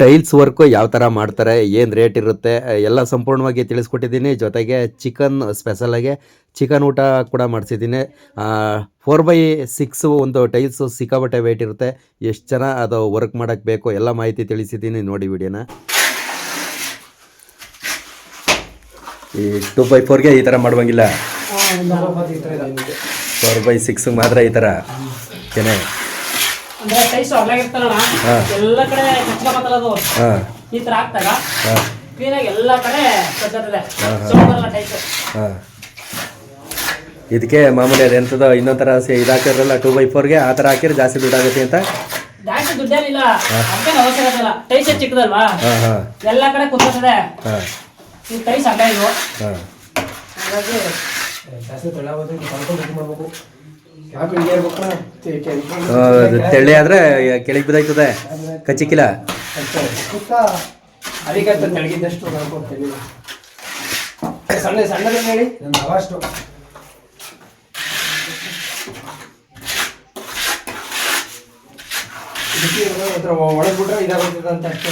Tiles work ಯಾವ ಥರ ಮಾಡ್ತಾರೆ ಏನು ರೇಟ್ ಇರುತ್ತೆ ಎಲ್ಲ ಸಂಪೂರ್ಣವಾಗಿ ತಿಳಿಸ್ಕೊಟ್ಟಿದ್ದೀನಿ. ಜೊತೆಗೆ ಚಿಕನ್ ಸ್ಪೆಷಲಾಗಿ ಚಿಕನ್ ಊಟ ಕೂಡ ಮಾಡಿಸಿದ್ದೀನಿ. ಫೋರ್ ಬೈ ಸಿಕ್ಸ್ ಒಂದು ಟೈಲ್ಸು ಸಿಕ್ಕಾಬಟ್ಟೆ ವೇಟ್ ಇರುತ್ತೆ. ಎಷ್ಟು ಜನ ಅದು ವರ್ಕ್ ಮಾಡೋಕ್ಕೆ ಬೇಕು ಎಲ್ಲ ಮಾಹಿತಿ ತಿಳಿಸಿದ್ದೀನಿ ನೋಡಿ ವಿಡಿಯೋನ. ಈ ಟು ಬೈ ಫೋರ್ಗೆ ಈ ಥರ ಮಾಡುವಂಗಿಲ್ಲ. ಫೋರ್ ಬೈ ಸಿಕ್ಸ್ ಮಾತ್ರ ಈ ಥರ. ಕೆನೆ ಅಂದ್ರೆ. ಎಲ್ಲ ಕಡೆ ಕಚ್ಕೊಬತ್ತಲ್ಲ ಅದು. ಹಾಂ. ಈ ತರ ಹಾಕ್ತಾಗ ಎಲ್ಲ ಕಡೆ ಕಚ್ಚತ್ತದೆ ಹಾಂ ಇದಕ್ಕೆ ಮಾಮೂಲಿ ಅದು ಎಂಥದ್ದು ಇನ್ನೊಂದು ಥರ ಸಿ ಇದು ಹಾಕಿರಲ್ಲ ಟೂ ಬೈ ಫೋರ್ಗೆ ಆ ಥರ ಹಾಕಿದ್ರೆ ಜಾಸ್ತಿ ದುಡ್ಡಾಗುತ್ತೆ ಅಂತ? ಜಾಸ್ತಿ ದುಡ್ಡೇನಿಲ್ಲ. ಅದಕ್ಕೇನು ಅವಶ್ಯಕತೆ ಇಲ್ಲ. ಟೈಸ್ ಚಿಕ್ಕದಲ್ವಾ? ಹಾಂ ಹಾಂ. ಎಲ್ಲ ಕಡೆ ಕುಂತದೆ ಹಾಂ. ಈ ಟೈಸ್ ಅಡ್ಡ ಇದು. ಹಾಂ. ಹಾಗಾಗಿ ಜಾಸ್ತಿ ತೊಳೆಯೋದು ಮಾಡ್ಬೇಕು. ಯಾಕೆ ಆದ್ರೆ ತೆಳ್ಳೆ ಆದರೆ ಕೆಳಗೆ ಬಿದ್ದಾಯ್ತದೆ. ಕಚ್ಚಿಕ್ಕಿಲ್ಲ. ಸಣ್ಣ ಸಣ್ಣದನ್ನ ಹೇಳಿ. ಇದಾಗುತ್ತೆ ಅಂತ ಅಷ್ಟೇ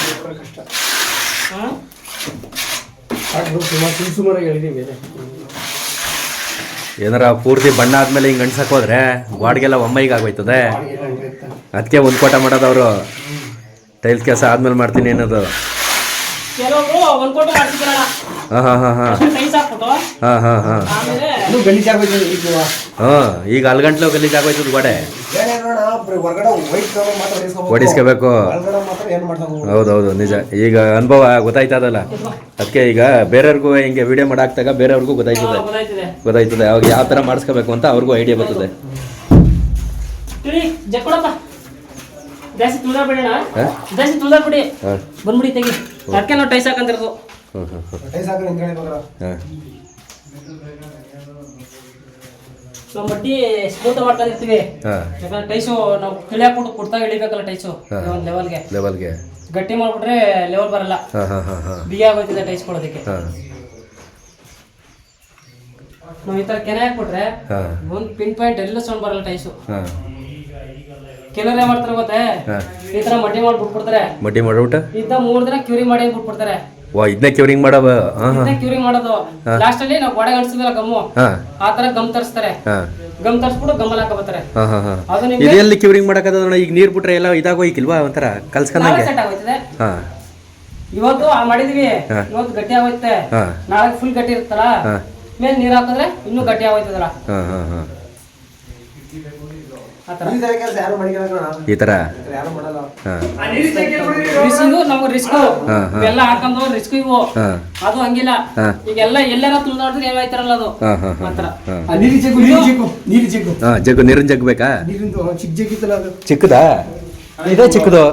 ಇದು ಕೂಡ ಕಷ್ಟ ಹಾ? ಸಾಕು ಸುಮಾರು ಹೇಳಿದೀವಿ ಏನಾರ ಪೂರ್ತಿ ಬಣ್ಣ ಆದ್ಮೇಲೆ ಹಿಂಗೆ ಅಣ್ಸಕ್ ಹೋದ್ರೆ ವಾಡ್ಗೆಲ್ಲ ಒಮ್ಮೈಗೆ ಆಗೋಯ್ತದೆ. ಅದಕ್ಕೆ ಒಂದು ಕೋಟ ಮಾಡೋದವರು. ಟೈಲ್ಸ್ ಕೆಲಸ ಆದ್ಮೇಲೆ ಮಾಡ್ತೀನಿ ಅನ್ನೋದು. ಕೆಲವೊಬ್ರು ಒಂದ್ ಕೋಟಿ ಮಾಡ್ತಿದ್ರಣ ಹಾಂ ಹಾಂ ಹಾಂ. ಹಾಂ ಟೈಸ್ ಹಾಕ್ಬಿಟ್ಟು. ಹಾಂ ಹಾಂ ಹಾಂ. ಆಮೇಲೆ ಇದು ಗಲೀಜಾಗೋಯ್ತು ಈಗ. ಹಾಂ ಈಗ ಅಲ್ಗಂಟ್ಲು ಗಲೀಜ್ ಆಗೋಯ್ತದ ಗೋಡೆ ಬೇರೆ ಹೊರಗಡೆ ವೈಟ್ ಕಲರ್ ಮಾತ್ರ ಹೊಡಿಸ್ಕೊಬೇಕು. ಹೌದೌದು ನಿಜ. ಈಗ ಅನುಭವ ಗೊತ್ತಾಯ್ತದಲ್ಲ? ಅದಕ್ಕೆ ಈಗ ಬೇರೆಯವ್ರಿಗೂ ಹಿಂಗೆ ವಿಡಿಯೋ ಮಾಡಾಕ್ತಾಗ ಬೇರೆಯವ್ರಿಗೂ ಗೊತ್ತಾಯ್ತದೆ. ಗೊತ್ತಾಯ್ತಿದೆ. ಗೊತ್ತಾಯ್ತದೆ. ಅವಾಗ ಯಾವ ಥರ ಮಾಡಿಸ್ಕೋಬೇಕು ಅಂತ ಅವ್ರಿಗೂ ಐಡಿಯಾ ಬರ್ತದೆ. ಬಂದ್ಬಿಡಿ ತೆಗಿ. ಅದಕ್ಕೆ ನಾವು ಟೈಸ್ ಹಾಕಂತಿರೋದು ಹಾಂ ಹಾಂ ಹಾಂ ಟೈಸ್ ಹಾಕಿ ನಿಂತ್ಕೊಳ್ಳಿ ಮಗ. ಹಾಂ ನಾವು ಮಟ್ಟಿ ಸ್ಮೂತ್ ಮಾಡ್ಕೊಂಡಿರ್ತೀವಿ. ಯಾಕಂದ್ರೆ ಟೈಸು ನಾವು ಕಿಳಿ ಹಾಕೊಂಡು ಕುಡ್ತಾ ಇಳಿಬೇಕಲ್ಲ ಟೈಸು ಒಂದು ಲೆವೆಲ್ಗೆ ಲೆವೆಲ್ಗೆ ಗಟ್ಟಿ ಮಾಡ್ಬಿಟ್ರೆ ಲೆವೆಲ್ ಬರಲ್ಲ. ಬಿಗಿ ಆಗೋಯ್ತಿದೆ ಟೈಸ್ ಕೊಡೋದಕ್ಕೆ. ನಾವು ಈ ಥರ ಕೆನೆ ಹಾಕ್ಬಿಟ್ರೆ ಒಂದು ಪಿನ್ ಪಾಯಿಂಟ್ ಎಲ್ಲ ಸೌಂಡ್ ಬರಲ್ಲ ಟೈಸು ಕೆಲವ್ರು ಏನ್ ಮಾಡ್ತಾರೆ ಗೊತ್ತೇ? ಈ ಥರ ಮಡ್ಡಿ ಮಾಡಿ ಬಿಟ್ಬಿಡ್ತಾರೆ ಮಡ್ಡಿ ಮಾಡ್ಬಿಟ್ಟು ಇದ್ದ ಮೂರು ದಿನ ಕ್ಯೂರಿ ಮಾಡಿ ಬಿಟ್ಬಿಡ್ತಾರೆ ವಾ ಇದನ್ನ ಕ್ಯೂರಿಂಗ್ ಮಾಡವ? ಕ್ಯೂರಿಂಗ್ ಮಾಡೋದು. ಲಾಸ್ಟ್ ಅಲ್ಲಿ ನಾವು ಗೋಡೆ ಅನ್ಸಿದ್ರಲ್ಲ ಗಮ್ಮು. ಆ ತರ ಗಮ್ ತರಿಸ್ತಾರೆ. ಗಮ್ ತರಿಸ್ಬಿಟ್ಟು ಗಮ್ಮಲ್ ಹಾಕೋಬತ್ತಾರೆ ಇದೆಲ್ಲಿ ಕ್ಯೂರಿಂಗ್ ಮಾಡಕ್ಕದ ನೋಡ ಈಗ ನೀರ್ ಬಿಟ್ರೆ ಎಲ್ಲ ಇದಾಗೋಯ್ಕಿಲ್ವಾ ಒಂಥರ? ಕಲ್ಸ್ಕೊಂಡಂಗೆ ಇವತ್ತು ಆ ಮಾಡಿದೀವಿ. ಇವತ್ತು ಗಟ್ಟಿ ಆಗೋಯ್ತೆ. ನಾಳೆ ಫುಲ್ ಗಟ್ಟಿ ಇರ್ತಾರ. ಮೇಲೆ ನೀರ್ ಹಾಕಿದ್ರೆ ಇನ್ನೂ ಗಟ್ಟಿ ಆಗೋಯ್ತದಲ್ಲ? ಈ ತರ ಹಾಂ. ರಿಸ್ಕ್ ನಮ್ಗೆ ರಿಸ್ಕ್ ಹಾ, ಹಾ. ಇವೆಲ್ಲ ಹಾಕೊಂಡು ರಿಸ್ಕ್ ಇವು. ಅದು ಹಂಗಿಲ್ಲ. ಹಾ. ಈಗೆಲ್ಲ ಎಲ್ಲಾರ ತುಳಿದಾಡಿದ್ರೆ ಏನಾಯ್ತಾರಲ್ಲ ಅದು. ಹಾಂ ಹಾಂ ಹಾಂ. ಮಾತ್ರ ಹಾಂ. ಆ ನೀರು ಜಗ್ಗು ನೀರು ಜಗ್ಗು ನೀರು ಜಗ್ಗು. ಹಾಂ ಜಗ್ಗು ನೀರಿನ ಜಗ್ ಬೇಕಾ? ನೀರಿಂದು ಚಿಕ್ಕ ಜಗ್ಗಿತ್ತಲ್ಲ ಅದು. ಚಿಕ್ಕದಾ? ಇದೇ ಚಿಕ್ಕದು.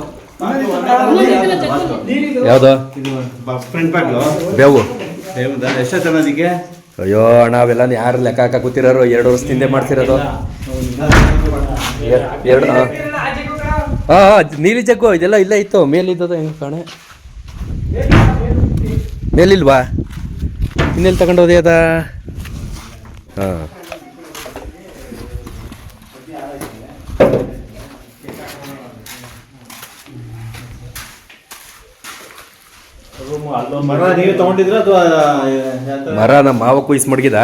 ಯಾವುದು? ಬೇವು. ಎಷ್ಟೋ ಅಯ್ಯೋ ಅಣ್ಣ ಅವೆಲ್ಲ ಯಾರು ಲೆಕ್ಕ ಹಾಕ ಕೂತಿರೋರು? ಎರಡು ವರ್ಷದಿಂದ ಮಾಡ್ತಿರೋದು. ಎರಡು ಹಾಂ ಹಾಂ ನೀಲಿ ಜಗ್ಗು ಇದೆಲ್ಲ ಇಲ್ಲೇ ಇತ್ತು. ಮೇಲಿದ್ದದ ಹೆಂಗೆ ಕಾಣೆ? ಮೇಲಿಲ್ವಾ? ಇನ್ನೆಲ್ಲಿ ತಗೊಂಡೋದೆ ಅದ ಹಾಂ. ಮರ ನಮ್ಮ ಮಾವ ಕುಯ್ಸ್ ಮಡಗಿದ?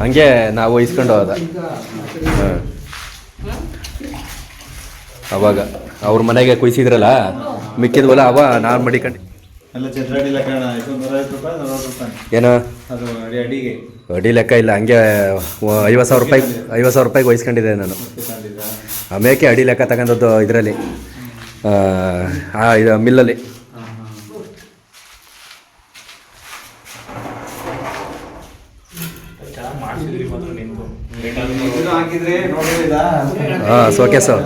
ಹಂಗೆ ನಾವು ಇಸ್ಕೊಂಡು ಹೋದ. ಹಾಂ. ಅವಾಗ ಅವ್ರ ಮನೆಗೆ ಕುಯ್ಸಿದ್ರಲ್ಲ? ಮಿಕ್ಕಿದ ಹೊಲ ಅವ ನಾನು ಮಡಿಕೊಂಡು ಏನು? ಅಡಿ ಅಡಿಗೆ. ಅಡಿ ಲೆಕ್ಕ ಇಲ್ಲ ಹಂಗೆ ಐವತ್ತು ಸಾವಿರ ರೂಪಾಯಿ ಐವತ್ತು ಸಾವಿರ ರೂಪಾಯಿಗೆ ವಹಿಸ್ಕೊಂಡಿದ್ದೆ ನಾನು. ಆಮೇಲೆ ಆ ಮೇಕೆ ಅಡಿ ಲೆಕ್ಕ ತಗೊಂಡದ್ದು ಇದರಲ್ಲಿ. ಆ ಇದು ಮಿಲ್ಲಲ್ಲಿ. ಹಾಂ ಸೋಕೆ ಸರ್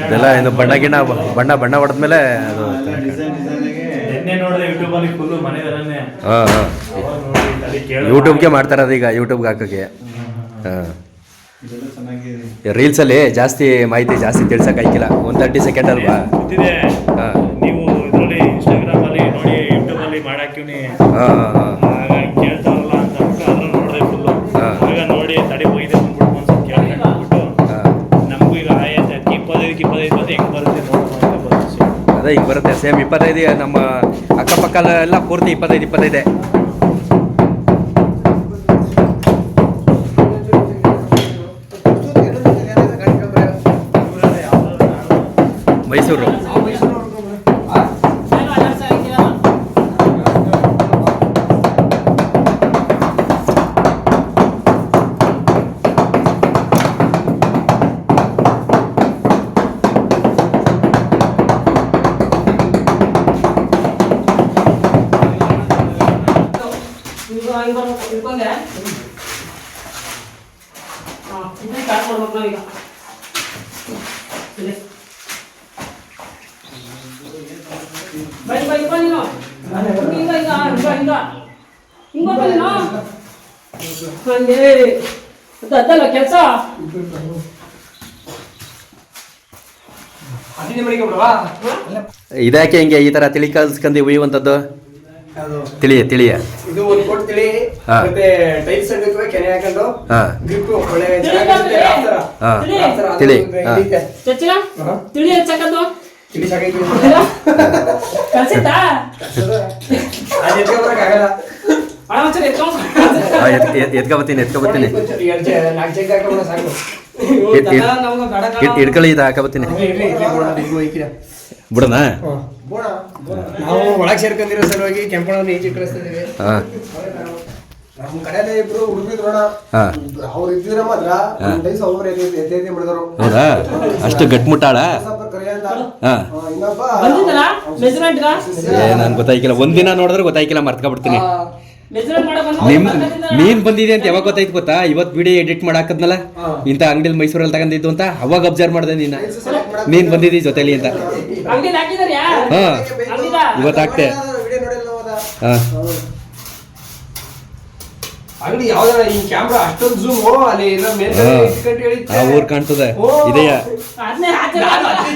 ಇದೆಲ್ಲ ಇದು ಬಣ್ಣ ಗಿಣ್ಣ ಬಣ್ಣ ಬಣ್ಣ ಹೊಡೆದ್ಮೇಲೆ ಅದು ಹಾಂ ಹಾಂ ಯೂಟ್ಯೂಬ್ಗೆ ಮಾಡ್ತಾರೆ ಈಗ ಯೂಟ್ಯೂಬ್ಗೆ ಹಾಕೋಕ್ಕೆ. ಹಾಂ ರೀಲ್ಸಲ್ಲಿ ಜಾಸ್ತಿ ಮಾಹಿತಿ ಜಾಸ್ತಿ ತಿಳ್ಸಕ್ ಆಯ್ಕಿಲ್ಲ ಒಂದು ತರ್ಟಿ ಸೆಕೆಂಡ್ ಅಲ್ವಾ? ಹಾಂ. ನೀವು ಇದರಲ್ಲಿ ಇನ್ಸ್ಟಾಗ್ರಾಮ್ ಅಲ್ಲಿ ನೋಡಿ ಯೂಟ್ಯೂಬ್ ಅಲ್ಲಿ ಮಾಡಾಕಿವ್ನಿ ಹಾಂ ಹಾಂ ಹಾಂ. ಆಗ ಕೇಳ್ತಾರಲ್ಲ ಅಂತ ಅಂದ್ಬಿಟ್ಟು ಅದ್ರಲ್ಲಿ ನೋಡಿದೆ ಫುಲ್ಲು ಹಾ. ಆಗ ನೋಡಿ ನೋಡಿ ತಡಿ ಇಪ್ಪತ್ತೈದು ಹೆಂಗೆ ಬರುತ್ತೆ ಬಂದು ಅದೇ ಈಗ ಬರುತ್ತೆ ಸೇಮ್ ಇಪ್ಪತ್ತೈದು, ನಮ್ಮ ಅಕ್ಕಪಕ್ಕ ಎಲ್ಲ ಪೂರ್ತಿ ಇಪ್ಪತ್ತೈದು, ಇಪ್ಪತ್ತೈದೆ. ಮೈಸೂರು. Start ಮಾಡ್ಬೇಕು ಈಗ ಬೈ ಅದಲ್ಲ ಕೆಲಸ ಇದ್ಯಾಕೆ ಹಿಂಗೆ ಈ ತರ ತಿಳಿ ಕಲ್ಸ್ಕೊಂಡು ಉಯ್ಯುವಂಥದ್ದು? ತಿಳಿಯ ತಿಳಿಯ ಇದು ಒಂದು ಕೊಡ್ತೀಳಿ ತಿಳಿ ಮತ್ತೆ ಟೈಲ್ಸ್ ಹಿಡಿದ್ವಿ ಕೆನೆ ಹಾಕೊಂಡು. ಗ್ರಿಪ್ ಒಳ್ಳೆ ತಿಳಿ. ತಿಳಿ. ತಿಳಿ. ಸಾಕೈತಿ ಕಲ್ಸಿತ್ತಾ ಅದು ಎತ್ಕೊಬರಕ್ಕಾಗಲ್ಲ ಹಣ ಒಂಚೂರು ಎತ್ಕೊಂಡು ಎತ್ಕೊಬತ್ತೀನಿ ಎತ್ಕೊಬತ್ತೀನಿ. ಒಂಚೂರು ಎರಡು ಜ- ನಾಲ್ಕು ಜಗ್ಗ ಹಾಕೊಂಡ್ರೆ ಸಾಕು. ಇಟ್- ಇಟ್- ದನ ನಮ್ಗೆ ಬೇಡ ಕಣೋ. ಇಟ್ ಹಿಡ್ಕೊಳ್ಳಿ ಇದು ಹಾಕಬತ್ತೀನಿ. ಇರ್ಲಿ, ನಾವು ಒಳಗೆ ಸೇರ್ಕೊಂಡಿರೋ ಸಲುವಾಗಿ ಕೆಂಪಣ್ಣ ಈಚೆ ಕಳಿಸ್ತಿದ್ದೀವಿ ಹಾಂ. ನಮ್ ಕಡೆನೇ ಇಬ್ರು ಹುಡುಗಿದ್ರೋಣ ಹಾಂ. ಅವ್ರು ಇದ್ದಿದ್ರೆ ಮಾತ್ರ ಡೈಸ್ ಅವ್ರು ಎದ್ದೆ ಎದ್ದೆ ಮಾಡಿದ್ರು ಹೌದಾ? ಅಷ್ಟು ಗಟ್ಮುಟ್ಟಾಳ? ಹಾಂ. ಇನ್ನೊಬ್ಬ ಏ ನನ್ಗೆ ಗೊತ್ತಾಯ್ಕಿಲ್ಲ. ಒಂದಿನ ನೋಡಿದ್ರೆ ಗೊತ್ತಾಯ್ಕಿಲ್ಲ ಮರ್ತ್ಕೊಬಿಡ್ತೀನಿ. ನಿಮ್ ನೀನ್ ಬಂದಿದೆ ಅಂತ ಯಾವಾಗ ಗೊತ್ತಾಯ್ತು ಗೊತ್ತಾ? ಇವತ್ತು ವಿಡಿಯೋ ಎಡಿಟ್ ಮಾಡಾಕದ್ನಲ್ಲ? ಇಂಥ ಅಂಗಡಿಲಿ ಮೈಸೂರಲ್ಲಿ ತಗೊಂಡಿದ್ದು ಅಂತ ಅವಾಗ ಅಬ್ಸರ್ವ್ ಮಾಡಿದೆ ನೀನ. ನೀನ್ ಬಂದಿದ್ದಿ ಜೊತೆಲಿ ಅಂತ. ಹಾ ಅಂಗಡಿದ ಇವತ್ತು ಹಾಕ್ತೆ ವಿಡಿಯೋ ನೋಡಿಲ್ಲ ಹೋದ ಹಾ. ಅಂಗಡಿ ಯಾವ್ದಾರ ಈ ಕ್ಯಾಮ್ರಾ ಅಷ್ಟೊಂದು ಝೂಮ್ ಅಲ್ಲಿ ಎಲ್ಲ ಮೇಲೆ ಹಾ. ಇಟ್ಕೊಂಡು ಆ ಊರ್ ಕಾಣ್ತದೆ. ಇದೆಯಾ?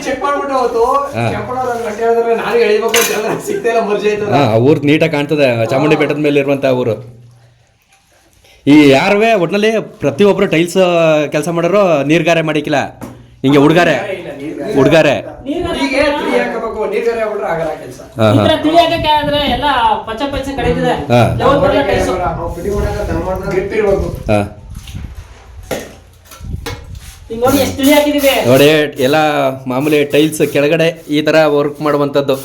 ಚೆಕ್ ಮಾಡ್ಬಿಟ್ಟು ಅವತ್ತು ಹಾ. ಕೆಂಪಣ್ಣ ಹೇಳಿದ್ರೆ ನಾನು ಎಳಿಬೇಕು ಅಂತ ಹೇಳಿದ್ರೆ ಸಿಗ್ತಾ ಇಲ್ಲ ಮರ್ಜಿ ಆಯ್ತದ ಹಾ ಆ ಊರ್ ನೀಟಾಗಿ ಕಾಣ್ತದೆ. ಚಾಮುಂಡಿ ಬೆಟ್ಟದ ಮೇಲೆ ಇರುವಂತ ಊರು. ಈ ಯಾರವೇ ಒಟ್ನಲ್ಲಿ ಪ್ರತಿಯೊಬ್ರು ಟೈಲ್ಸ್ ಕೆಲಸ ಮಾಡೋರು ನೀರ್ಗಾರೆ ಮಾಡಿಕಿಲ್ಲ. ಹಿಂಗೆ ಹುಡ್ಗಾರೆ ಹುಡ್ಗಾರೆ ತಿಳಿ ಹಾಕಬೇಕು ನೀರ್ಗಾರೆ ಆಗಲ್ಲ ಕೆಲಸ. ಎಲ್ಲ ಪಚ್ಚ ಪಚ್ಚ ಕಡಿತಿದೆ. ಹಾ. ಲೆವೆಲ್ ಬರಲ್ಲ ಟೈಸು ನಾವು ಫಿಟ್ಟಿಂಗ್ ಮಾಡಾಕ ದಮ್ ಗ್ರಿಪ್ ಇರ್ಬೇಕು ಹಾ. ಈಗ ನೋಡಿ ಎಷ್ಟು ತಿಳಿ ಹಾಕಿದೀವಿ. ನೋಡಿ ಎಲ್ಲ ಮಾಮೂಲಿ ಟೈಲ್ಸ್ ಕೆಳಗಡೆ ಈ ತರ ವರ್ಕ್ ಮಾಡುವಂಥದ್ದು.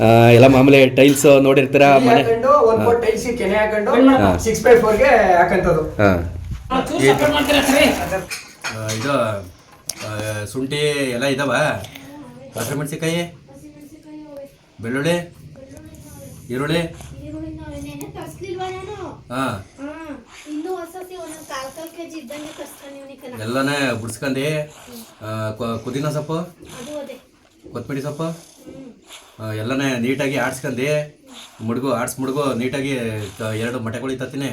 ಆ, ಎಲ್ಲ ಮಾಮೂಲಿ ಟೈಲ್ಸ್ ನೋಡಿರ್ತೀರ ತಿಳಿ ಮನೆ? ಹಾಕೊಂಡು ಒಂದ್ ಫೋರ್ ಟೈಲ್ಸ್ ಕೆನೆ ಹಾಕೊಂಡು ಹಾ. ಸಿಕ್ಸ್ ಬೈ ಫೋರ್ಗೆ ಹಾಕಂತದ್ದು. ಹಾ. ಚೂರು ಸಪೋರ್ಟ್ ಮಾಡ್ತೀರಾ ಸರಿ? ಇದು ಶುಂಠಿ ಎಲ್ಲ ಇದಾವ? ಹಸಿಮೆಣಸಿಕಾಯಿ ಬೆಳ್ಳುಳ್ಳಿ, ಈರುಳ್ಳಿ. ಹಾಂ. ಎಲ್ಲನೇ ಬಿಡ್ಸ್ಕೊಂಡು ಕುದಿನ ಸೊಪ್ಪು ಕೊತ್ತಂಬರಿ ಸೊಪ್ಪು ಎಲ್ಲನೇ ನೀಟಾಗಿ ಆಡ್ಸ್ಕೊಂಡು, ಮುಡುಗು, ಆಡ್ಸ್ ಮುಡುಗು, ನೀಟಾಗಿ ಎರಡು ಮೊಟ್ಟೆಗಳು ಇತ್ತೀನಿ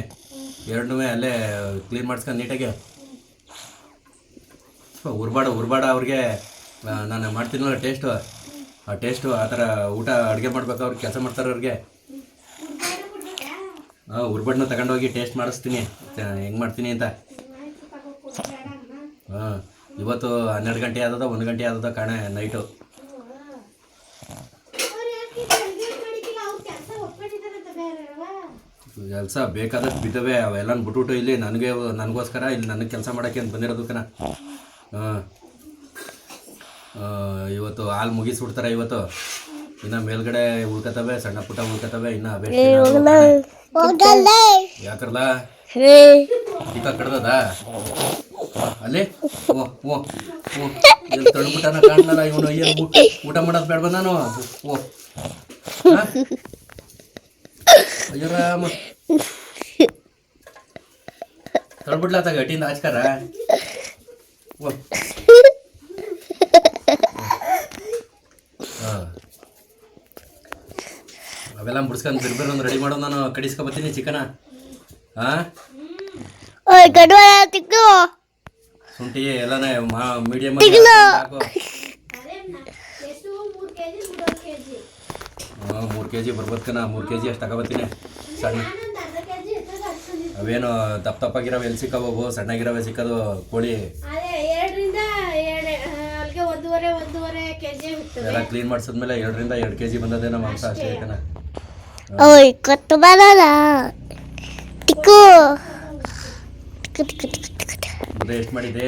ಎರಡನ್ನೂ ಅಲ್ಲೇ ಕ್ಲೀನ್ ಮಾಡಿಸ್ಕೊಂಡು ನೀಟಾಗಿ ಉರ್ಬಾಡ ಉರ್ಬಾಡ ಅವ್ರಿಗೆ ನಾನು ಮಾಡ್ತೀನಲ್ಲ ಟೇಸ್ಟು. ಆ ಟೇಸ್ಟು, ಆ ಥರ ಊಟ ಅಡುಗೆ ಮಾಡ್ಬೇಕು ಅವ್ರಿಗೆ ಕೆಲಸ ಮಾಡ್ತಾರೆ ಅವ್ರಿಗೆ. ಹಾಂ ಉರ್ಬಾಡನ್ನ ತಗೊಂಡೋಗಿ ಟೇಸ್ಟ್ ಮಾಡಿಸ್ತೀನಿ. ಹೆಂಗೆ ಮಾಡ್ತೀನಿ ಅಂತ. ಹಾಂ ಇವತ್ತು ಹನ್ನೆರಡು ಗಂಟೆ ಆದದ, ಒಂದು ಗಂಟೆ ಆದದ ಕಾಣೆ ನೈಟು. ಕೆಲಸ ಬೇಕಾದಷ್ಟು ಬಿದ್ದವೆ ಅವೆಲ್ಲ ಬಿಟ್ಬಿಟ್ಟು ಇಲ್ಲಿ ನನಗೆ, ನನಗೋಸ್ಕರ ಇಲ್ಲಿ ನನಗೆ ಕೆಲಸ ಮಾಡೋಕ್ಕೆ ಅಂತ ಬಂದಿರೋದು ಕಣ. ಇವತ್ತು ಹಾಲು ಮುಗಿಸ್ಬಿಡ್ತಾರೆ ಇವತ್ತು. ಇನ್ನ ಮೇಲ್ಗಡೆ ಉಳ್ಕತವೆ ಸಣ್ಣ ಪುಟ್ಟ ಉಳ್ಕತವೆ ಇನ್ನ ಯಾಕರ್ಲ? ಟೀಕ ಕಡ್ದದ? ಅಲ್ಲಿ? ಓ ಓ ಓ. ಎಲ್ಲಿ ತಳ್ಬಿಟ್ಟನ ಕಾಣಲ್ಲ ಇವನು? ಏನು ಊಟ ಮಾಡೋದ್ ಬೇಡ ನಾನು? ಓ? ಅಯ್ಯೋ ರಾಮ. ತೊಳ್ಬಿಡ್ಲ ತಗ ಗಟ್ಟಿಯಿಂದ ಆಚ್ಕಾರ ಓ ಹಾಂ ಅವೆಲ್ಲ ಮುಡ್ಸ್ಕೊಂಡ್ ಬಿರ್ಬಿರ್ ಒಂದು ರೆಡಿ ಮಾಡೋ ನಾನು ಕಡಿಸ್ಕೊ ಬರ್ತೀನಿ ಚಿಕನ ಹಾಂ? ಶುಂಠಿ ಎಲ್ಲನೇ ಮೀಡಿಯಮ್ ಮೂರು ಕೆ ಜಿ ಬರ್ಬೋದ್ಕನ ಮೂರು ಕೆ ಜಿ ಅಷ್ಟು ತಗೊಬತ್ತೀನಿ ಸಣ್ಣ. ಅವೇನು ದಪ್ಪ ತಪ್ಪಾಗಿರೋ ಎಲ್ಲಿ ಸಿಕ್ಕಬೋ ಸಣ್ಣಗಿರೋವೆ ಸಿಕ್ಕೋದು ಕೋಳಿ. ಒಂದೂವರೆ ಒಂದೂವರೆ ಕೆಜಿ ಎಲ್ಲ ಕ್ಲೀನ್ ಮಾಡಿಸಿದ್ಮೇಲೆ ಎರಡರಿಂದ ಎರಡು ಕೆಜಿ ಬಂದದೆ ನಮ್ಮ ಮಾಂಸ ಅಷ್ಟೇ ಕಣ ಓಯ್ ಕೊತ್ತು ಬರಲ್ಲ ಟಿಕ್ಕು ಟಿಕ್ಕು ಟಿಕ್ಕು ಟಿಕ್ಕು ಟಿಕ್ಕು ಮುದ್ದೆ ಎಷ್ಟು ಮಾಡಿದೆ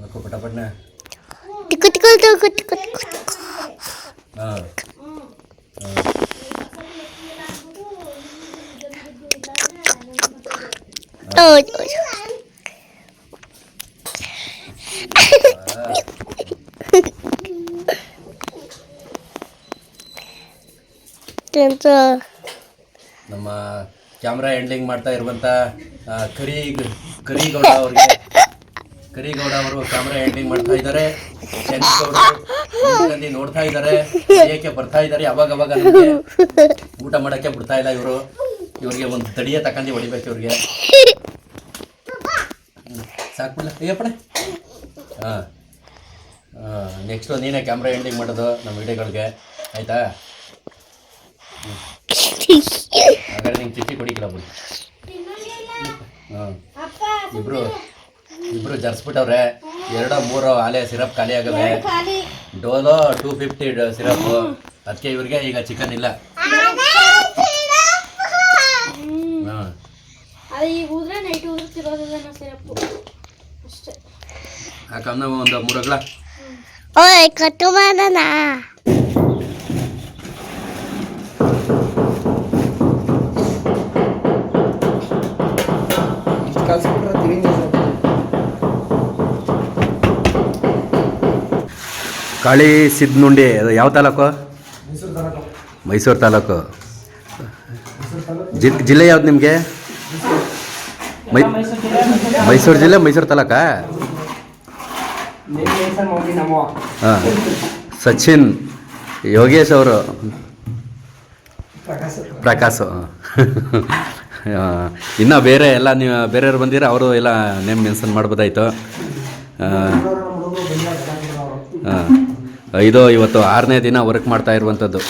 ಹಾಕು ಪಟಪಟ್ನ ಟಿಕ್ಕು ಟಿಕ್ಕು ಟಿಕ್ಕು ಟಿಕ್ಕು ಟಿಕ್ಕು ಹಾಂ ಓಯ್ ಓಯ್ ನಮ್ಮ ಕ್ಯಾಮ್ರಾ ಹ್ಯಾಂಡ್ಲಿಂಗ್ ಮಾಡ್ತಾ ಇರುವಂತ ಕರಿ ಕರಿಗೌಡ ಅವ್ರಿಗೆ. ಕರಿಗೌಡ ಅವರು ಕ್ಯಾಮ್ರಾ ಹ್ಯಾಂಡ್ಲಿಂಗ್ ಮಾಡ್ತಾ ಇದ್ದಾರೆ. ನೋಡ್ತಾ ಇದ್ದಾರೆ. ಏಕೆ ಬರ್ತಾ ಇದ್ದಾರೆ. ಅವಾಗ ಅವಾಗ ಊಟ ಮಾಡಕ್ಕೆ ಬಿಡ್ತಾ ಇಲ್ಲ ಇವರು. ಇವ್ರಿಗೆ ಒಂದು ತಡಿಯ ತಕೊಂಡಿ ಹೊಡಿಬೇಕು ಇವ್ರಿಗೆ. ಸಾಕ್ಬಿಲ್ಲ ಅಯ್ಯಪ್ಪಣೆ ಹಾಂ. ನೆಕ್ಸ್ಟು ನೀನೇ ಕ್ಯಾಮ್ರಾ ಎಂಡಿಂಗ್ ಮಾಡೋದು ನಮ್ಮ ವಿಡಿಯೋಗಳಿಗೆ. ಆಯಿತಾ? ಹಾಗಾದ್ರೆ ನಿಂಗೆ ಚಿಟ್ಟಿ ಕೊಡಿಕಿಲ್ಲ ಬಿಡಿ. ಹಾಂ. ಇಬ್ಬರು ಇಬ್ಬರು ಜರ್ಸ್ಬಿಟ್ಟವ್ರೆ. ಎರಡೋ ಮೂರೋ ಆಲೆ ಸಿರಪ್ ಖಾಲಿ ಆಗವೆ. ಖಾಲಿ. ಡೋಲೋ ಟೂ ಫಿಫ್ಟಿ ಸಿರಪ್ ಅದಕ್ಕೆ ಇವ್ರಿಗೆ ಈಗ ಚಿಕನ್ ಇಲ್ಲ. ಹಾಂ. ಯಾಕಂದ್ರೆ ಒಂದು ಮೂರಗ್ಲ ಓಯ್ ಕಟ್ಟು ಮಾಡೋಣ. ಕಾಳಿ ಸಿದ್ನುಂಡಿ ಅದು ಯಾವ ತಾಲೂಕು? ಮೈಸೂರು ತಾಲೂಕು. ಮೈಸೂರು ತಾಲೂಕು. ಜಿ ಜಿಲ್ಲೆ ಯಾವ್ದು ನಿಮಗೆ? ಮೈ ಮೈಸೂರು ಜಿಲ್ಲೆ ಮೈಸೂರು ತಾಲೂಕಾ? ಹಾಂ. ಸಚಿನ್ ಯೋಗೇಶ್ ಅವರು. ಪ್ರಕಾಶ್ ಇನ್ನು ಬೇರೆ ಎಲ್ಲ ನೀವು ಬೇರೆಯವ್ರು ಬಂದಿರ? ಅವರು ಎಲ್ಲ ನೇಮ್ ಮೆನ್ಷನ್ ಮಾಡ್ಬೋದಾಯ್ತು. ಇದು ಇವತ್ತು ಆರನೇ ದಿನ ವರ್ಕ್ ಮಾಡ್ತಾ ಇರುವಂಥದ್ದು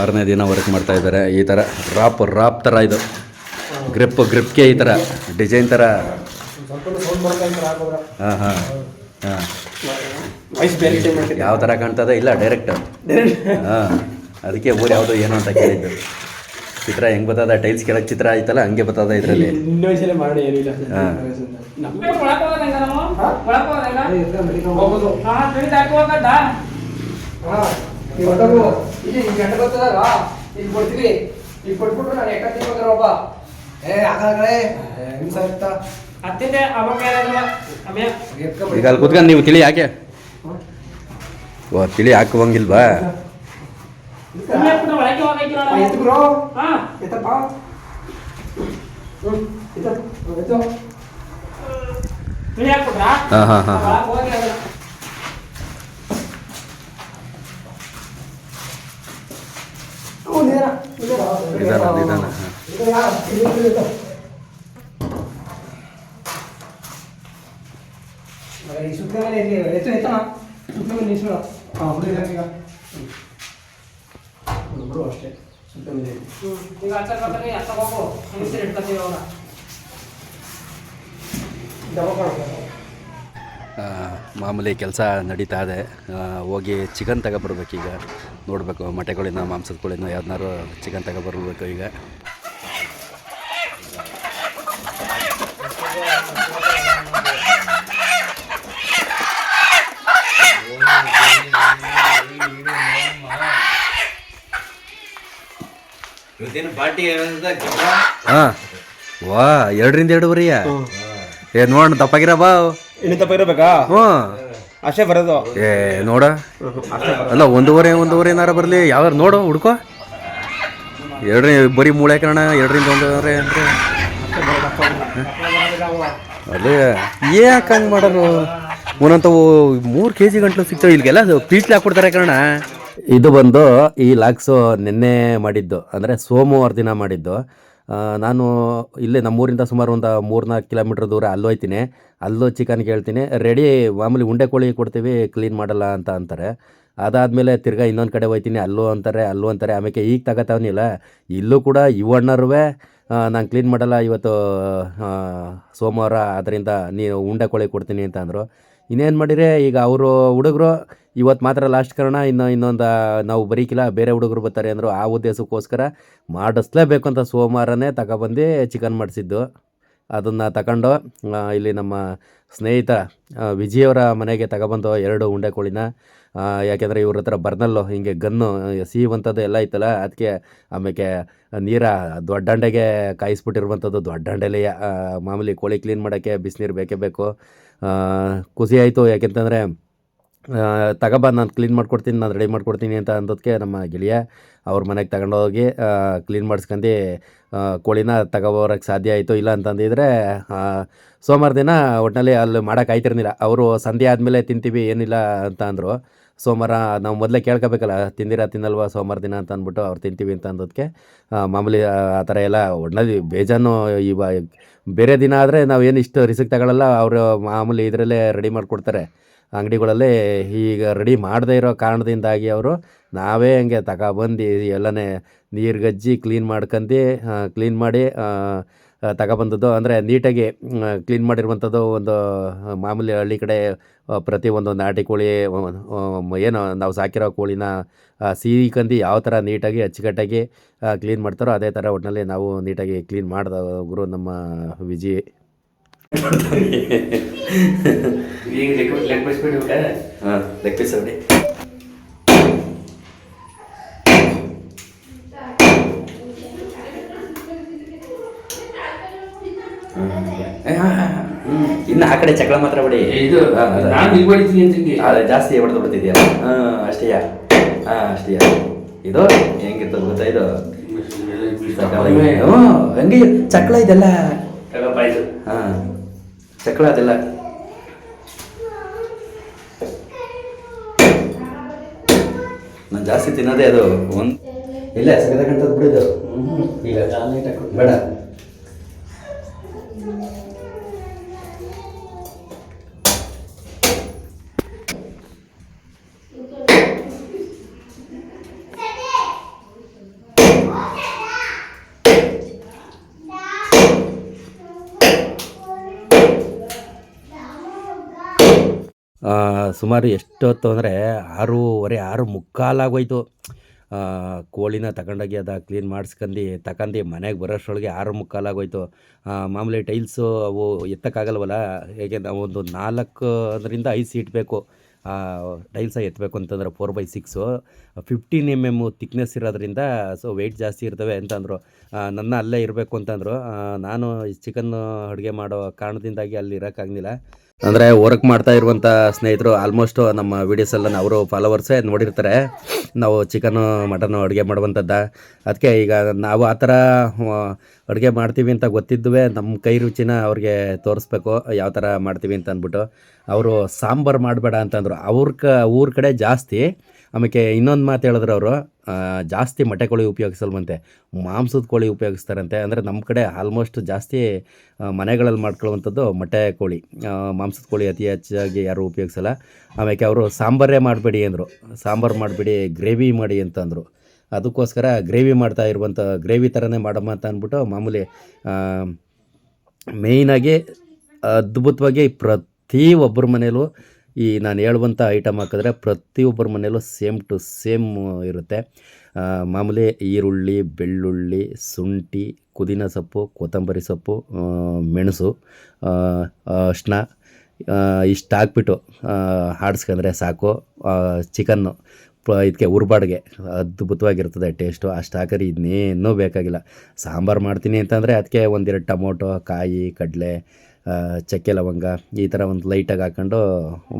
ಆರನೇ ದಿನ ವರ್ಕ್ ಮಾಡ್ತಾ ಇದ್ದಾರೆ. ಈ ಥರ ರಾಪ್ ರಾಪ್ ಥರ ಇದು. ಗ್ರಿಪ್ ಗ್ರಿಪ್ಗೆ ಈ ಥರ ಡಿಸೈನ್ ಥರ ಹಾಂ ಹಾಂ ಹಾಂ. ಯಾವ ಥರ ಕಾಣ್ತದೆ? ಇಲ್ಲ ಡೈರೆಕ್ಟ್ ಹಾಂ ಅದಕ್ಕೆ ಊರು ಯಾವುದು ಏನು ಅಂತ ಕೇಳಿದ್ದು. ಚಿತ್ರ ಹೆಂಗೆ ಬರ್ತದ ಟೈಲ್ಸ್ ಕೆಳಗೆ ಚಿತ್ರ ಆಯ್ತಲ್ಲ ಹಂಗೆ ಬರ್ತದ ಇದರಲ್ಲಿ. ಹಾಂ. ಏ ಆಗಲೇ ಅವಾಗ ಈಗ ಅಲ್ಲಿ ಕುತ್ಕೊಂಡು ನೀವು ತಿಳಿ ಯಾಕೆ? ಓ ತಿಳಿ ಹಾಕುವಂಗಿಲ್ವಾ ಎತ್ತು ಬ್ರೋ. ಹಾ. ಎತ್ತಪ್ಪ. ಹ್ಞೂ ಎತ್ತು ಹಾಂ ಹಾಂ ಹಾಂ ಹಾಂ ಒಳಗೆ ಹೋಗಿ ಅದನ್ನ ಹ್ಞೂ ನೇರ ನಿಧಾನ ನಿಧಾನ ಹಾಂ ಈ ಸುತ್ತ ಮೇಲೆ ಇಲ್ಲಿ ಎತ್ತು ಎತ್ತಣ ಸುತ್ತ ಮೇಲೆ ನಿಲ್ಸೋಣ ಹಾಂ ಬಿಡಿ ಅಷ್ಟೇ ಈಗ ಬರ್ತಾರೆ ಹೋಗು. ಇಟ್ಕೊತೀವಿ ಮಾಮೂಲಿ ಕೆಲಸ ನಡೀತಾ ಇದೆ. ಹೋಗಿ ಚಿಕನ್ ತಗೊಬರ್ಬೇಕೀಗ ನೋಡಬೇಕು ಮೊಟ್ಟೆಗಳಿಂದ ಮಾಂಸದ ಕೋಳಿನ ಯಾವ್ದನ್ನಾರು ಚಿಕನ್ ತಗೊಬರ್ಬೇಕು ಈಗ. ಹಾಂ. ವಾ ಎರಡರಿಂದ ಎರಡೂವರೆಯ? ಏ ನೋಡ ದಪ್ಪಾಗಿರ ಬಾ. ಇನ್ನು ತಪ್ಪಾಗಿರಬೇಕಾ? ಇರಬೇಕಾ ಹ್ಞೂ ಅಷ್ಟೇ ಬರೋದು. ಏ ನೋಡ. ಅಲ್ಲ ಒಂದೂವರೆ ಒಂದೂವರೆ ಏನಾರ ಬರಲಿ. ಯಾವ್ದಾರು ನೋಡು ಹುಡ್ಕೋ. ಎರಡ್ರಿ ಬರೀ ಮೂಳೆ ಕಣ ಎರಡರಿಂದ ಒಂದೂವರೆ ಅಂದರೆ. ಅದೇ. ಯಾಕೆ ಹಂಗೆ ಮಾಡೋದು? ಒಂದಂತವು ಮೂರು ಕೆ ಜಿ ಗಂಟ್ಲು ಸಿಗ್ತಾವೆ. ಇಲ್ಲಿಗೆಲ್ಲ ಅದು ಪೀಟ್ಲಿ ಹಾಕ್ಬಿಡ್ತಾರೆ ಕಣ ಇದು ಬಂದು ಈ ಲಾಕ್ಸು ನಿನ್ನೆ ಮಾಡಿದ್ದು. ಅಂದರೆ ಸೋಮವಾರ ದಿನ ಮಾಡಿದ್ದು. ನಾನು ಇಲ್ಲೇ ನಮ್ಮೂರಿಂದ ಸುಮಾರು ಒಂದು ಮೂರ್ನಾಲ್ಕು ಕಿಲೋಮೀಟ್ರ್ ದೂರ ಅಲ್ಲೂ ಹೋಯ್ತೀನಿ. ಅಲ್ಲೂ ಚಿಕನ್ ಕೇಳ್ತೀನಿ. ರೆಡಿ ಮಾಮೂಲಿ ಉಂಡೆ ಕೋಳಿ ಕೊಡ್ತೀವಿ ಕ್ಲೀನ್ ಮಾಡಲ್ಲ ಅಂತ ಅಂತಾರೆ. ಅದಾದಮೇಲೆ ತಿರ್ಗಾ ಇನ್ನೊಂದು ಕಡೆ ಹೋಯ್ತೀನಿ. ಅಲ್ಲೂ ಅಂತಾರೆ ಅಲ್ಲೂ ಅಂತಾರೆ. ಆಮೇಲೆ ಈಗ ತಗೋತಾವನಿಲ್ಲ. ಇಲ್ಲೂ ಕೂಡ ಇವಣ್ಣರುವೆ ನಾನು ಕ್ಲೀನ್ ಮಾಡಲ್ಲ. ಇವತ್ತು ಸೋಮವಾರ ಅದರಿಂದ ನೀವು ಉಂಡೆ ಕೋಳಿ ಕೊಡ್ತೀನಿ ಅಂತ ಅಂದರು. ಇನ್ನೇನು ಮಾಡಿರಿ? ಈಗ ಅವರು ಹುಡುಗರು ಇವತ್ತು ಮಾತ್ರ ಲಾಸ್ಟ್ ಕಾರಣ. ಇನ್ನು ಇನ್ನೊಂದು ನಾವು ಬರೀಕಿಲ್ಲ, ಬೇರೆ ಹುಡುಗರು ಬರ್ತಾರೆ ಅಂದರು ಆ ಉದ್ದೇಶಕ್ಕೋಸ್ಕರ ಮಾಡಿಸ್ಲೇಬೇಕು ಅಂತ ಸೋಮವಾರನೇ ತಗೊಬಂದು ಚಿಕನ್ ಮಾಡಿಸಿದ್ದು. ಅದನ್ನು ತಗೊಂಡು ಇಲ್ಲಿ ನಮ್ಮ ಸ್ನೇಹಿತ ವಿಜಯವರ ಮನೆಗೆ ತಗೊಬಂದು ಎರಡು ಉಂಡೆ ಕೋಳಿನ ಯಾಕೆಂದರೆ ಇವ್ರ ಹತ್ರ ಬರ್ನಲ್ಲು, ಹಿಂಗೆ ಗನ್ನು ಸಿಹಿವಂಥದ್ದು ಎಲ್ಲ ಇತ್ತಲ್ಲ ಅದಕ್ಕೆ ಆಮೇಲೆ ನೀರ ದೊಡ್ಡಂಡೆಗೆ ಕಾಯಿಸ್ಬಿಟ್ಟಿರುವಂಥದ್ದು ದೊಡ್ಡ ಹಂಡೆಲಿ ಮಾಮೂಲಿ ಕೋಳಿ ಕ್ಲೀನ್ ಮಾಡೋಕ್ಕೆ ಬಿಸಿನೀರು ಬೇಕೇ ಬೇಕು. ಖುಷಿ ಆಯಿತು ಯಾಕೆಂತಂದರೆ ತಗೊಬ ನಾನು ಕ್ಲೀನ್ ಮಾಡ್ಕೊಡ್ತೀನಿ, ನಾನು ರೆಡಿ ಮಾಡ್ಕೊಡ್ತೀನಿ ಅಂತ ಅಂದೋದಕ್ಕೆ ನಮ್ಮ ಗೆಳೆಯ ಅವ್ರ ಮನೆಗೆ ತಗೊಂಡೋಗಿ ಕ್ಲೀನ್ ಮಾಡಿಸ್ಕೊಂಡು ಕೋಳಿನ ತಗೊಬರೋಕ್ಕೆ ಸಾಧ್ಯ ಆಯಿತು ಇಲ್ಲ ಅಂತಂದಿದ್ರೆ ಸೋಮವಾರ ದಿನ ಒಟ್ಟಿನಲ್ಲಿ ಅಲ್ಲಿ ಮಾಡೋಕೆ ಆಯ್ತಿರ್ನಿಲ್ಲ ಅವರು ಸಂಧೆ ಆದಮೇಲೆ ತಿಂತೀವಿ, ಏನಿಲ್ಲ ಅಂತ ಅಂದರು. ಸೋಮವಾರ ನಾವು ಮೊದಲೇ ಕೇಳ್ಕೊಬೇಕಲ್ಲ, ತಿಂದಿರ ತಿನ್ನಲ್ವಾ ಸೋಮವಾರ ದಿನ ಅಂತ ಅಂದ್ಬಿಟ್ಟು ಅವ್ರು ತಿಂತೀವಿ ಅಂತ ಅಂದೋದಕ್ಕೆ ಮಾಮೂಲಿ, ಆ ಥರ ಎಲ್ಲ ಒಟ್ಟಿನಲ್ಲಿ ಬೇಜಾನು ಇವಾಗ ಬೇರೆ ದಿನ ಆದರೆ ನಾವು ಏನು ಇಷ್ಟು ರಿಸ್ಕ್ ತಗೊಳ್ಳಲ್ಲ ಅವರು ಮಾಮೂಲಿ ಇದರಲ್ಲೇ ರೆಡಿ ಮಾಡಿಕೊಡ್ತಾರೆ. ಅಂಗಡಿಗಳಲ್ಲಿ ಈಗ ರೆಡಿ ಮಾಡದೇ ಇರೋ ಕಾರಣದಿಂದಾಗಿ ಅವರು ನಾವೇ ಹಂಗೆ ತಗೊಬಂದು ಎಲ್ಲನೇ ನೀರು ಗಜ್ಜಿ ಕ್ಲೀನ್ ಮಾಡ್ಕೊಂಡು ಕ್ಲೀನ್ ಮಾಡಿ ತಗೊಬಂದದ್ದು. ಅಂದರೆ ನೀಟಾಗಿ ಕ್ಲೀನ್ ಮಾಡಿರುವಂಥದ್ದು ಒಂದು ಮಾಮೂಲಿ ಹಳ್ಳಿ ಕಡೆ ಪ್ರತಿಯೊಂದು ನಾಟಿ ಕೋಳಿ ಏನು ನಾವು ಸಾಕಿರೋ ಕೋಳಿನ ಸೀಕಂದು ಯಾವ ಥರ ನೀಟಾಗಿ, ಅಚ್ಚುಕಟ್ಟಾಗಿ ಕ್ಲೀನ್ ಮಾಡ್ತಾರೋ ಅದೇ ಥರ ಒಟ್ಟಿನಲ್ಲಿ ನಾವು ನೀಟಾಗಿ ಕ್ಲೀನ್ ಮಾಡಿದವರು ನಮ್ಮ ವಿಜಿ. ಈಗ ಲೆಗ್ ಲೆಗ್ ಪೀಸ್ ಬಿಟ್ಟು ಹಾಂ ಲೆಗ್ ಪೀಸ್ ನೋಡಿ ಇನ್ನು ಆ ಕಡೆ ಚಕ್ಳ ಮಾತ್ರ ಬಿಡಿ. ಇದು. ನಾನು ಹೊಡಿತೀನಿ ಜಾಸ್ತಿ ಹೊಡೆದು ಬಿಡ್ತಿದ್ಯಾ? ಹಾಂ ಅಷ್ಟೇಯಾ ಹಾಂ ಅಷ್ಟೇಯಾ ಇದು? ಹೆಂಗಿತ್ತು ಗೊತ್ತಾ ಇದು? ಹಂಗೆ ಚಕ್ಳ ಇದೆಲ್ಲ ಚಕ್ಳ ಅದೆಲ್ಲ ನಾನು ಜಾಸ್ತಿ ತಿನ್ನೋದೇ ಅದು ಒಂದು ಇಲ್ಲ ಸಗದಕ್ಕಂಥದ್ದು ಬಿಡಿದು. ಈಗ ಬೇಡ. ಸುಮಾರು ಎಷ್ಟೊತ್ತು ಅಂದರೆ ಆರೂವರೆ, ಆರು ಮುಕ್ಕಾಲಾಗೋಯ್ತು ಕೋಳಿನ ತಗೊಂಡೋಗಿ ಅದು ಕ್ಲೀನ್ ಮಾಡಿಸ್ಕೊಂಡು ತಗೊಂಡು ಮನೆಗೆ ಬರೋಷ್ಟರೊಳಗೆ ಆರು ಮುಕ್ಕಾಲಾಗೋಯ್ತು ಮಾಮೂಲಿ ಟೈಲ್ಸು ಅವು ಎತ್ತಕ್ಕಾಗಲ್ವಲ್ಲ? ಹೇಗೆ ಒಂದು ನಾಲ್ಕು ಅದರಿಂದ ಐದು ಸೀಟ್ ಬೇಕು. ಟೈಲ್ಸ ಎತ್ತಬೇಕು ಅಂತಂದ್ರೆ four by six fifteen M M thickness ಇರೋದ್ರಿಂದ ಸೊ ವೆಯ್ಟ್ ಜಾಸ್ತಿ ಇರ್ತವೆ ಅಂತಂದರು. ನನ್ನ ಅಲ್ಲೇ ಇರಬೇಕು ಅಂತಂದರು. ನಾನು ನಾನು ಚಿಕನ್ ಅಡುಗೆ ಮಾಡೋ ಕಾರಣದಿಂದಾಗಿ ಅಲ್ಲಿ ಇರೋಕ್ಕಾಗಲಿಲ್ಲ. ಅಂದರೆ ವರ್ಕ್ ಮಾಡ್ತಾ ಇರುವಂಥ ಸ್ನೇಹಿತರು ಆಲ್ಮೋಸ್ಟು ನಮ್ಮ ವೀಡಿಯೋಸೆಲ್ಲ ಅವರು ಫಾಲೋವರ್ಸೇ ನೋಡಿರ್ತಾರೆ. ನಾವು ಚಿಕನು ಮಟನು ಅಡುಗೆ ಮಾಡುವಂಥದ್ದ. ಅದಕ್ಕೆ ಈಗ ನಾವು ಆ ಥರ ಅಡುಗೆ ಮಾಡ್ತೀವಿ ಅಂತ ಗೊತ್ತಿದ್ದುವೆ. ನಮ್ಮ ಕೈ ರುಚಿನ ಅವ್ರಿಗೆ ತೋರಿಸ್ಬೇಕು, ಯಾವ ಥರ ಮಾಡ್ತೀವಿ ಅಂತ ಅಂದ್ಬಿಟ್ಟು. ಅವರು ಸಾಂಬಾರು ಮಾಡಬೇಡ ಅಂತಂದರು. ಅವ್ರ ಕ, ಊರ ಕಡೆ ಜಾಸ್ತಿ. ಆಮೇಲೆ ಇನ್ನೊಂದು ಮಾತು ಹೇಳಿದ್ರೆ ಅವರು ಜಾಸ್ತಿ ಮೊಟ್ಟೆ ಕೋಳಿ ಉಪಯೋಗಿಸಲ್ವಂತೆ. ಮಾಂಸದ ಕೋಳಿ ಉಪಯೋಗಿಸ್ತಾರಂತೆ. ಅಂದರೆ ನಮ್ಮ ಕಡೆ ಆಲ್ಮೋಸ್ಟ್ ಜಾಸ್ತಿ ಮನೆಗಳಲ್ಲಿ ಮಾಡ್ಕೊಳ್ಳುವಂಥದ್ದು ಮೊಟ್ಟೆ ಕೋಳಿ. ಮಾಂಸದ ಕೋಳಿ ಅತಿ ಹೆಚ್ಚಾಗಿ ಯಾರೂ ಉಪಯೋಗಿಸಲ್ಲ. ಆಮೇಲೆ ಅವರು ಸಾಂಬಾರೇ ಮಾಡಬೇಡಿ ಅಂದರು. ಸಾಂಬಾರು ಮಾಡಬೇಡಿ, ಗ್ರೇವಿ ಮಾಡಿ ಅಂತಂದರು ಅದಕ್ಕೋಸ್ಕರ ಗ್ರೇವಿ ಮಾಡ್ತಾ ಇರುವಂಥ ಗ್ರೇವಿ ಥರನೇ ಮಾಡಮ್ಮ ಅಂತ ಅಂದ್ಬಿಟ್ಟು ಮಾಮೂಲಿ ಮೇಯ್ನಾಗಿ ಅದ್ಭುತವಾಗಿ ಪ್ರತಿ ಒಬ್ಬರ ಮನೇಲೂ ಈ ನಾನು ಹೇಳುವಂಥ ಐಟಮ್ ಹಾಕಿದ್ರೆ ಪ್ರತಿಯೊಬ್ಬರ ಮನೆಯಲ್ಲೂ ಸೇಮ್ ಟು ಸೇಮ್ ಇರುತ್ತೆ. ಮಾಮೂಲಿ ಈರುಳ್ಳಿ, ಬೆಳ್ಳುಳ್ಳಿ, ಶುಂಠಿ, ಪುದೀನ ಸೊಪ್ಪು, ಕೊತ್ತಂಬರಿ ಸೊಪ್ಪು ಮೆಣಸು ಅರ್ಶಿನ ಇಷ್ಟು ಹಾಕ್ಬಿಟ್ಟು ಆಡಿಸ್ಕೊಂಡ್ರೆ ಸಾಕು. ಚಿಕನ್ನು ಇದಕ್ಕೆ ಉರ್ಬಾಡ್ಗೆ ಅದ್ಭುತವಾಗಿರ್ತದೆ ಟೇಸ್ಟು ಅಷ್ಟು ಹಾಕಿದ್ರೆ ಇನ್ನೇನೂ ಬೇಕಾಗಿಲ್ಲ. ಸಾಂಬಾರು ಮಾಡ್ತೀನಿ ಅಂತಂದರೆ ಅದಕ್ಕೆ ಒಂದೆರಡು ಟೊಮೊಟೊ, ಕಾಯಿ, ಕಡಲೆ ಚಕ್ಕೆ, ಲವಂಗ ಈ ಥರ ಒಂದು ಲೈಟಾಗಿ ಹಾಕ್ಕೊಂಡು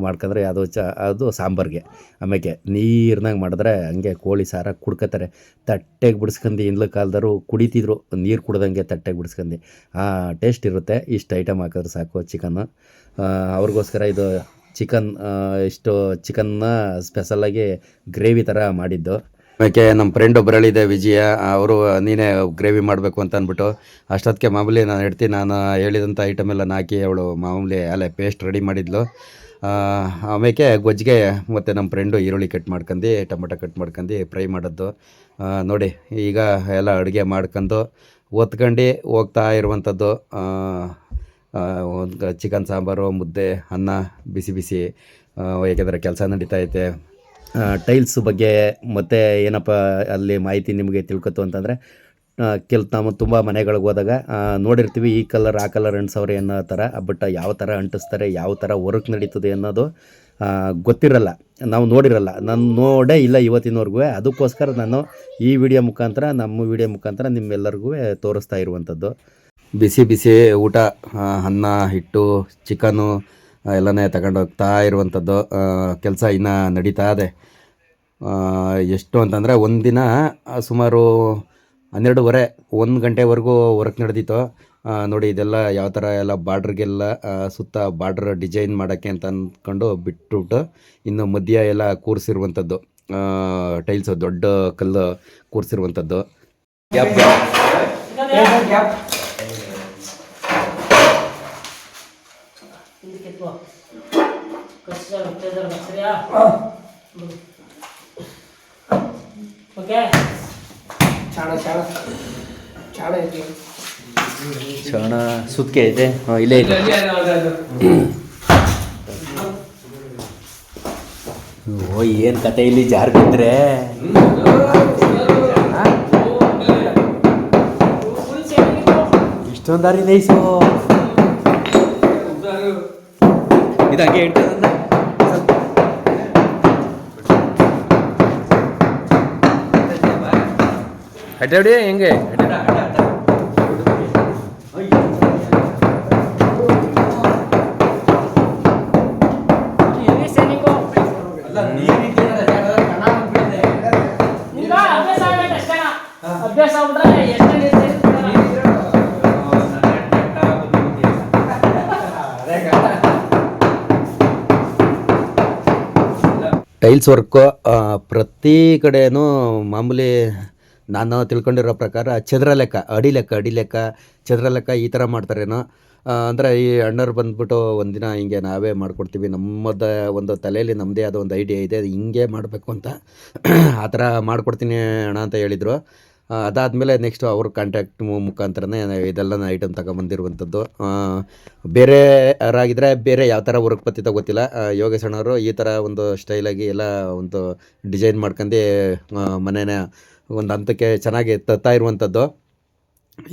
ಮಾಡ್ಕೊಂಡ್ರೆ ಅದು ಚ, ಅದು ಸಾಂಬಾರಿಗೆ. ಆಮೇಲೆ ನೀರ್ನಾಗ ಮಾಡಿದ್ರೆ ಹಂಗೆ ಕೋಳಿ ಸಾರ ಕುಡ್ಕೋತಾರೆ ತಟ್ಟೆಗೆ ಬಿಡಿಸ್ಕಂದು ಹಿಂದ್ಲ ಕಾಲದವರು ಕುಡಿತಿದ್ರು, ನೀರು ಕುಡ್ದಂಗೆ ತಟ್ಟೆಗೆ ಬಿಡಿಸ್ಕಂದು ಆ ಟೇಸ್ಟ್ ಇರುತ್ತೆ, ಇಷ್ಟು ಐಟಮ್ ಹಾಕಿದ್ರೆ ಸಾಕು ಚಿಕನ್ನು. ಅವ್ರಿಗೋಸ್ಕರ ಇದು ಚಿಕನ್ ಇಷ್ಟು ಚಿಕನ್ನ ಸ್ಪೆಷಲಾಗಿ ಗ್ರೇವಿ ಥರ ಮಾಡಿದ್ದು. ಆಮೇಲೆ ನಮ್ಮ ಫ್ರೆಂಡ್ ಒಬ್ಬರಳಿದೆ ವಿಜಯ, ಅವರು ನೀನೇ ಗ್ರೇವಿ ಮಾಡಬೇಕು ಅಂತ ಅಂದ್ಬಿಟ್ಟು, ಅಷ್ಟೊತ್ತಿಗೆ ಮಾಮೂಲಿ ನಾನು ಇಡ್ತೀನಿ ನಾನು ಹೇಳಿದಂಥ ಐಟಮ್ ಎಲ್ಲ ಹಾಕಿ ಅವಳು ಮಾಮೂಲಿ ಅಲ್ಲೇ ಪೇಸ್ಟ್ ರೆಡಿ ಮಾಡಿದ್ಲು. ಆಮೇಲೆ ಗೊಜ್ಜಿಗೆ ಮತ್ತು ನಮ್ಮ ಫ್ರೆಂಡು ಈರುಳ್ಳಿ ಕಟ್ ಮಾಡ್ಕೊಂಡು ಟೊಮೊಟೊ ಕಟ್ ಮಾಡ್ಕೊಂಡು ಫ್ರೈ ಮಾಡೋದು ನೋಡಿ, ಈಗ ಎಲ್ಲ ಅಡುಗೆ ಮಾಡ್ಕೊಂಡು ಒತ್ಕೊಂಡು ಹೋಗ್ತಾ ಇರುವಂಥದ್ದು ಒಂದು ಚಿಕನ್ ಸಾಂಬಾರು, ಮುದ್ದೆ, ಅನ್ನ, ಬಿಸಿ ಬಿಸಿ. ಏಕೆಂದರೆ ಕೆಲಸ ನಡೀತಾ ಐತೆ. ಟೈಲ್ಸ್ ಬಗ್ಗೆ ಮತ್ತು ಏನಪ್ಪ ಅಲ್ಲಿ ಮಾಹಿತಿ ನಿಮಗೆ ತಿಳ್ಕೊತು ಅಂತಂದರೆ ಕೆಲ ನಾವು ತುಂಬ ಮನೆಗಳಿಗೆ ಹೋದಾಗ ನೋಡಿರ್ತೀವಿ ಈ ಕಲರ್ ಆ ಕಲರ್ ಅಂಟಿಸವ್ರೆ ಅನ್ನೋ ಥರ ಬಟ್ ಯಾವ ಥರ ಅಂಟಿಸ್ತಾರೆ, ಯಾವ ಥರ ವರ್ಕ್ ನಡೀತದೆ ಅನ್ನೋದು ಗೊತ್ತಿರಲ್ಲ. ನಾವು ನೋಡಿರಲ್ಲ. ನಾನು ನೋಡೇ ಇಲ್ಲ ಇವತ್ತಿನವರೆಗೂ, ಅದಕ್ಕೋಸ್ಕರ ನಾನು ಈ ವಿಡಿಯೋ ಮುಖಾಂತರ, ನಮ್ಮ ವಿಡಿಯೋ ಮುಖಾಂತರ ನಿಮ್ಮೆಲ್ಲರಿಗೂ ತೋರಿಸ್ತಾ ಇರುವಂಥದ್ದು ಬಿಸಿ ಬಿಸಿ ಊಟ ಅನ್ನ, ಹಿಟ್ಟು ಚಿಕನು ಎಲ್ಲನೇ ತಗೊಂಡೋಗ್ತಾ ಇರುವಂಥದ್ದು ಕೆಲಸ ಇನ್ನೂ ನಡೀತಾ ಇದೆ. ಎಷ್ಟು ಅಂತಂದರೆ ಒಂದಿನ ದಿನ ಸುಮಾರು ಹನ್ನೆರಡೂವರೆ, ಒಂದು ಗಂಟೆವರೆಗೂ ವರ್ಕ್ ನಡೆದಿತ್ತು ನೋಡಿ ಇದೆಲ್ಲ ಯಾವ ಥರ ಎಲ್ಲ ಬಾರ್ಡ್ರಿಗೆಲ್ಲ ಸುತ್ತ ಬಾರ್ಡ್ರ್ ಡಿಸೈನ್ ಮಾಡೋಕ್ಕೆ ಅಂತ ಅಂದ್ಕೊಂಡು ಬಿಟ್ಬಿಟ್ಟು ಇನ್ನು ಮಧ್ಯ ಎಲ್ಲ ಕೂರಿಸಿರುವಂಥದ್ದು ಟೈಲ್ಸು ದೊಡ್ಡ ಕಲ್ಲು ಕೂರಿಸಿರುವಂಥದ್ದು ಇದಕ್ಕೆ ತಗೋ. ಕಚ್ಚಾ ಹೊಟ್ಟೆದಾರ ಸರಿಯಾ ಓಕೆ ಚಾಣ ಚಾಣ ಚಾಣ ಐತಿ ಕ್ಷಣ ಸುತ್ತಿಗೆ ಐತೆ ಇಲ್ಲೇ ಇದೆ ಓ ಏನು ಕತೆ ಇಲ್ಲಿ ಜಾರ್ ಬಿದ್ದರೆ ಇಷ್ಟೊಂದು ದಾರಿ ನೈಸು ಇದು ಹಂಗೆ ಹೇಳ್ತದ ಅಡ್ಡಾಡಿ ಹೆಂಗೆ ಈಗ ಅಭ್ಯಾಸ ಆಗ್ಬೇಕು ಅಷ್ಟೇ ಅಭ್ಯಾಸ ಆಗ್ಬಿಟ್ರೆ ಎಷ್ಟು ನೀರು ಸೇರಿಸ್ತಾರ? ಟೈಲ್ಸ್ ವರ್ಕು ಪ್ರತಿ ಕಡೆಯೂ ಮಾಮೂಲಿ ನಾನು ತಿಳ್ಕೊಂಡಿರೋ ಪ್ರಕಾರ ಚದರ ಲೆಕ್ಕ, ಅಡಿ ಲೆಕ್ಕ ಅಡಿ ಲೆಕ್ಕ, ಚದರ ಲೆಕ್ಕ ಈ ಥರ ಮಾಡ್ತಾರೇನೋ. ಅಂದರೆ ಈ ಅಣ್ಣರು ಬಂದ್ಬಿಟ್ಟು ಒಂದಿನ ಹಿಂಗೆ ನಾವೇ ಮಾಡ್ಕೊಡ್ತೀವಿ. ನಮ್ಮದ ಒಂದು ತಲೆಯಲ್ಲಿ ನಮ್ಮದೇ ಆದ ಒಂದು ಐಡಿಯಾ ಇದೆ ಹಿಂಗೆ ಮಾಡಬೇಕು ಅಂತ ಆ ಥರ ಮಾಡ್ಕೊಡ್ತೀನಿ ಅಣ್ಣ ಅಂತ ಹೇಳಿದರು. ಅದಾದಮೇಲೆ ನೆಕ್ಸ್ಟು ಅವ್ರ ಕಾಂಟ್ಯಾಕ್ಟ್ ಮುಖಾಂತರನೇ ಇದೆಲ್ಲ ಐಟಮ್ ತಗೊಂಬಂದಿರುವಂಥದ್ದು. ಬೇರೆ ಯಾರಾಗಿದ್ದರೆ ಬೇರೆ ಯಾವ ಥರ ವರ್ಕ್ ಬತ್ತಿತ್ತೋ ಗೊತ್ತಿಲ್ಲ. ಆ, ಯೋಗೇಶ್ ಅಣ್ಣವರು ಈ ಥರ ಒಂದು ಸ್ಟೈಲಾಗಿ ಎಲ್ಲ ಒಂದು ಡಿಸೈನ್ ಮಾಡ್ಕೊಂಡು ಮನೆನ ಒಂದು ಹಂತಕ್ಕೆ ಚೆನ್ನಾಗಿ ತತ್ತಾ ಇರುವಂಥದ್ದು.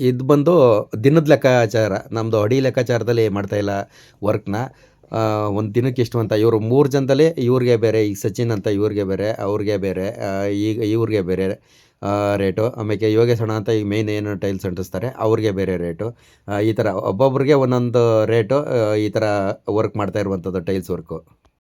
ಇದು ಬಂದು ದಿನದ ಲೆಕ್ಕಾಚಾರ. ನಮ್ಮದು ಅಡಿ ಲೆಕ್ಕಾಚಾರದಲ್ಲಿ ಮಾಡ್ತಾಯಿಲ್ಲ ವರ್ಕ್ನ ಒಂದು ದಿನಕ್ಕೆ ಇಷ್ಟು ಅಂತ ಇವರು ಮೂರು ಜನದಲ್ಲಿ ಇವ್ರಿಗೆ ಬೇರೆ ಈಗ ಸಚಿನ್ ಅಂತ ಇವ್ರಿಗೆ ಬೇರೆ ಅವ್ರಿಗೆ ಬೇರೆ ಈಗ ಇವ್ರಿಗೆ ಬೇರೆ. ರೇಟು ಆಮೇಲೆ ಯೋಗೇಶ್ ಅಣ್ಣ ಅಂತ ಈಗ ಮೇಯ್ನ್ ಏನು ಟೈಲ್ಸ್ ಅಂಟಿಸ್ತಾರೆ, ಅವ್ರಿಗೆ ಬೇರೆ ರೇಟು ಈ ಥರ ಒಬ್ಬೊಬ್ರಿಗೆ ಒಂದೊಂದು ರೇಟು ಈ ಥರ ವರ್ಕ್ ಮಾಡ್ತಾ ಇರುವಂಥದ್ದು ಟೈಲ್ಸ್ ವರ್ಕು